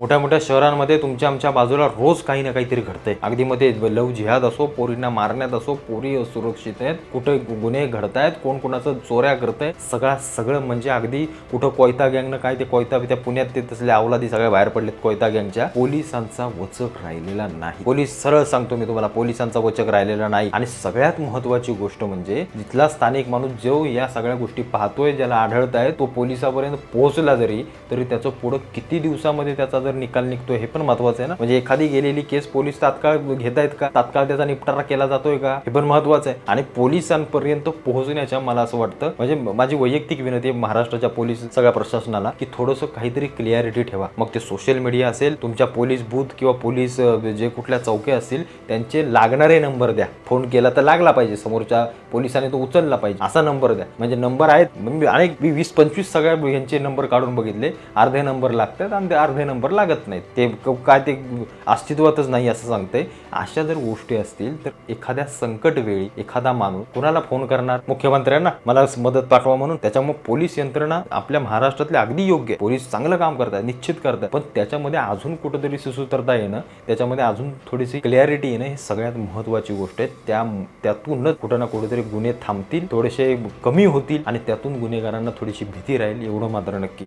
मोठ्या मोठ्या शहरांमध्ये तुमच्या आमच्या बाजूला रोज काही ना काहीतरी घडतंय. अगदी मध्ये लव जिहाद असो पोरींना मारण्यात असो पोरी असुरक्षित आहेत. कुठे गुन्हे घडतायत कोण कोणाचं चोऱ्या करतंय सगळा सगळं म्हणजे अगदी कुठं कोयता गँगनं काय ते कोयता त्या पुण्यात ते तसले अवलादी सगळ्या बाहेर पडलेत कोयता गँगच्या. पोलिसांचा वचक राहिलेला नाही. पोलीस सरळ सांगतो मी तुम्हाला पोलिसांचा वचक राहिलेला नाही. आणि सगळ्यात महत्वाची गोष्ट म्हणजे जिथला स्थानिक माणूस जो या सगळ्या गोष्टी पाहतोय ज्याला आढळत आहे तो पोलिसापर्यंत पोहोचला जरी तरी त्याचं पुढं किती दिवसामध्ये त्याचा जर निकाल निघतोय हे पण महत्वाचं आहे ना? म्हणजे एखादी गेलेली केस पोलीस तात्काळ घेत आहेत का? तात्काळ त्याचा निपटारा केला जातोय का? हे पण महत्वाचं आहे. आणि पोलिसांपर्यंत पोहोचण्याच्या मला असं वाटतं म्हणजे माझी वैयक्तिक विनंती आहे महाराष्ट्राच्या पोलीस सगळ्या प्रशासनाला की थोडंसं काहीतरी क्लिअरिटी ठेवा. मग ते सोशल मीडिया असेल तुमच्या पोलीस बूथ किंवा पोलीस जे कुठल्या चौक्या असतील त्यांचे लागणारे नंबर द्या. फोन केला तर लागला पाहिजे. समोरच्या पोलिसांनी तो उचलला पाहिजे. असा नंबर द्या. म्हणजे नंबर आहेत म्हणजे अनेक वीस पंचवीस सगळ्या यांचे नंबर काढून बघितले. अर्धे नंबर लागतात आणि ते अर्धे नंबर लागत नाहीत. ते काय ते अस्तित्वातच नाही असं सांगते. अशा जर गोष्टी असतील तर एखाद्या संकट वेळी एखादा माणूस कुणाला फोन करणार? मुख्यमंत्र्यांना मला मदत पाठवा म्हणून. त्याच्यामुळे पोलीस यंत्रणा आपल्या महाराष्ट्रातले अगदी योग्य. पोलीस चांगलं काम करतात निश्चित करतात. पण त्याच्यामध्ये अजून कुठंतरी सुसूत्रता येणं त्याच्यामध्ये अजून थोडीशी क्लॅरिटी येणं हे सगळ्यात महत्वाची गोष्ट आहे. त्या त्यातूनच कुठं ना कुठेतरी गुन्हे थांबतील थोडेसे कमी होतील आणि त्यातून गुन्हेगारांना थोडीशी भीती राहील एवढं मात्र नक्की.